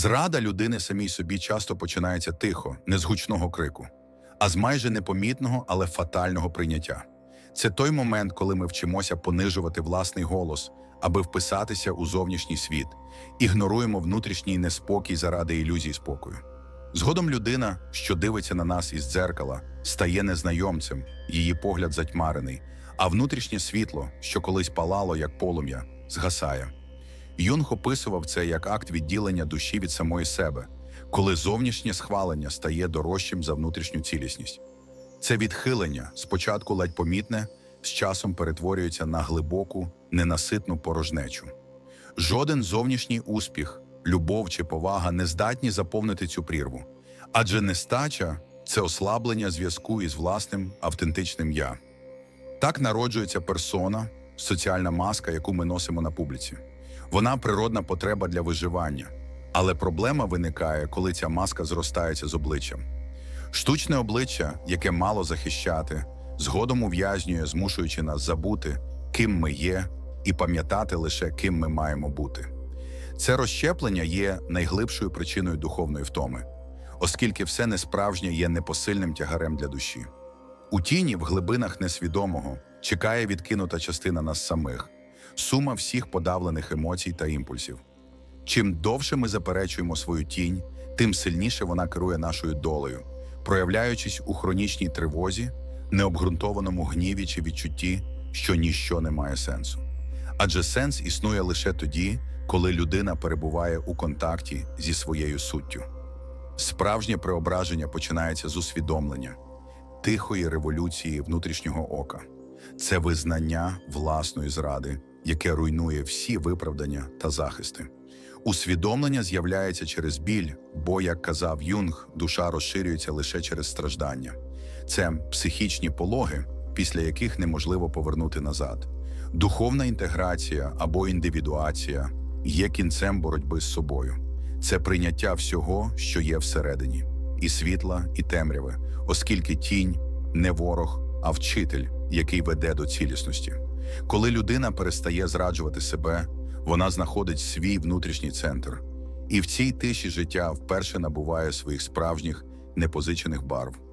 Зрада людини самій собі часто починається тихо, не з гучного крику, а з майже непомітного, але фатального прийняття. Це той момент, коли ми вчимося понижувати власний голос, аби вписатися у зовнішній світ, ігноруємо внутрішній неспокій заради ілюзій спокою. Згодом людина, що дивиться на нас із дзеркала, стає незнайомцем, її погляд затьмарений, а внутрішнє світло, що колись палало як полум'я, згасає. Юнг описував це як акт відділення душі від самої себе, коли зовнішнє схвалення стає дорожчим за внутрішню цілісність. Це відхилення, спочатку ледь помітне, з часом перетворюється на глибоку, ненаситну порожнечу. Жоден зовнішній успіх, любов чи повага не здатні заповнити цю прірву, адже нестача це ослаблення зв'язку із власним автентичним я. Так народжується персона, соціальна маска, яку ми носимо на публіці. Вона природна потреба для виживання, але проблема виникає, коли ця маска зростається з обличчям. Штучне обличчя, яке мало захищати, згодом ув'язнює, змушуючи нас забути, ким ми є, і пам'ятати лише ким ми маємо бути. Це розщеплення є найглибшою причиною духовної втоми, оскільки все несправжнє є непосильним тягарем для душі. У тіні, в глибинах несвідомого, чекає відкинута частина нас самих, сума всіх подавлених емоцій та імпульсів. Чим довше ми заперечуємо свою тінь, тим сильніше вона керує нашою долею, проявляючись у хронічній тривозі, необґрунтованому гніві чи відчутті, що ніщо не має сенсу. Адже сенс існує лише тоді, коли людина перебуває у контакті зі своєю суттю. Справжнє преображення починається з усвідомлення, тихої революції внутрішнього ока. Це визнання власної зради, яке руйнує всі виправдання та захисти. Усвідомлення з'являється через біль, бо, як казав Юнг, душа розширюється лише через страждання. Це психічні пологи, після яких неможливо повернути назад. Духовна інтеграція або індивідуація є кінцем боротьби з собою. Це прийняття всього, що є всередині, і світла, і темряви, оскільки тінь не ворог, а вчитель, який веде до цілісності. Коли людина перестає зраджувати себе, вона знаходить свій внутрішній центр, і в цій тиші життя вперше набуває своїх справжніх непозичених барв.